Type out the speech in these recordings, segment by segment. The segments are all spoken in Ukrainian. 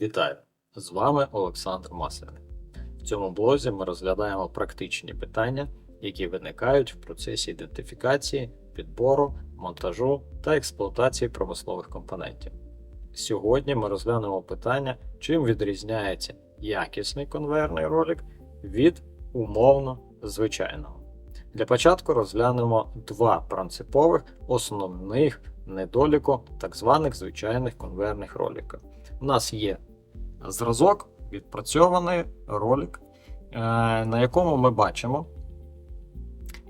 Вітаю! З вами Олександр Масляний. В цьому блозі ми розглядаємо практичні питання, які виникають в процесі ідентифікації, підбору, монтажу та експлуатації промислових компонентів. Сьогодні ми розглянемо питання, чим відрізняється якісний конвейерний ролик від умовно звичайного. Для початку розглянемо два принципових основних недоліку так званих звичайних конвейерних роликів. У нас є зразок, відпрацьований ролик, е, на якому ми бачимо,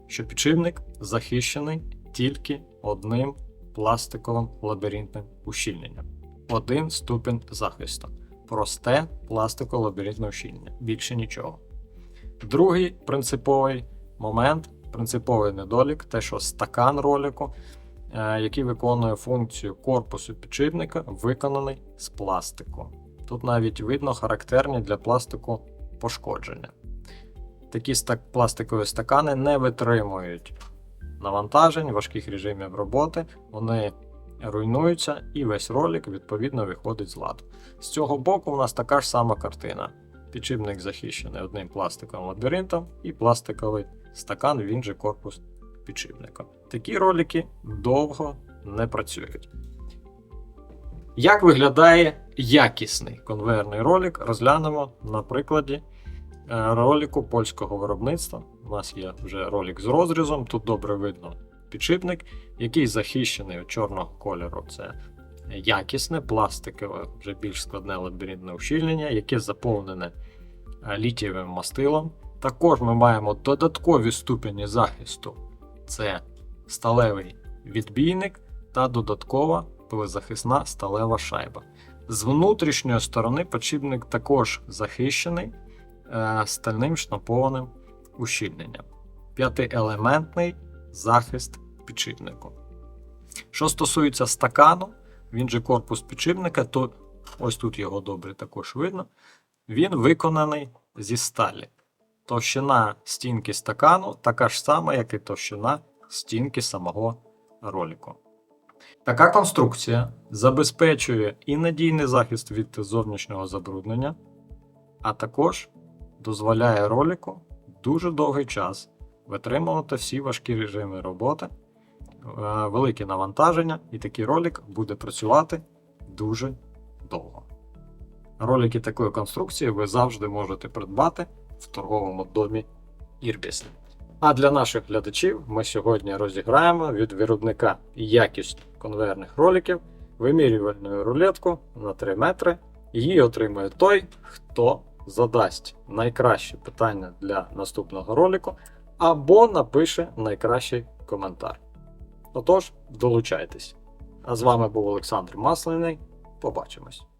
що підшипник захищений тільки одним пластиковим лабіринтним ущільненням. Один ступінь захисту. Просте пластикове лабіринтне ущільнення. Більше нічого. Другий принциповий момент, принциповий недолік, те, що стакан ролику, е, який виконує функцію корпусу підшипника, виконаний з пластику. Тут навіть видно характерні для пластику пошкодження. Такі пластикові стакани не витримують навантажень, важких режимів роботи, вони руйнуються і весь ролик відповідно виходить з ладу. З цього боку у нас така ж сама картина. Підшипник захищений одним пластиковим лабіринтом і пластиковий стакан, він же корпус підшипника. Такі ролики довго не працюють. Як виглядає якісний конвейерний ролик, розглянемо на прикладі е, ролику польського виробництва. У нас є вже ролик з розрізом, тут добре видно підшипник, який захищений від чорного кольору. Це якісне, пластикове, вже більш складне лабіринтне ущільнення, яке заповнене е, літієвим мастилом. Також ми маємо додаткові ступені захисту: це сталевий відбійник та додаткова пилезахисна сталева шайба. З внутрішньої сторони підшипник також захищений е, стальним шнапованим ущільненням. П'ятиелементний захист підшипнику. Що стосується стакану, він же корпус підшипника, то ось тут його добре також видно. Він виконаний зі сталі. Товщина стінки стакану така ж сама, як і товщина стінки самого ролику. Така конструкція забезпечує і надійний захист від зовнішнього забруднення, а також дозволяє ролику дуже довгий час витримувати всі важкі режими роботи, е, великі навантаження, і такий ролик буде працювати дуже довго. Ролики такої конструкції ви завжди можете придбати в торговому домі Ірбіс. А для наших глядачів ми сьогодні розіграємо від виробника якість конвейерних роликів вимірювальну рулетку на 3 метри. Її отримує той, хто задасть найкраще питання для наступного ролику або напише найкращий коментар. Отож, долучайтесь. А з вами був Олександр Масляний. Побачимось!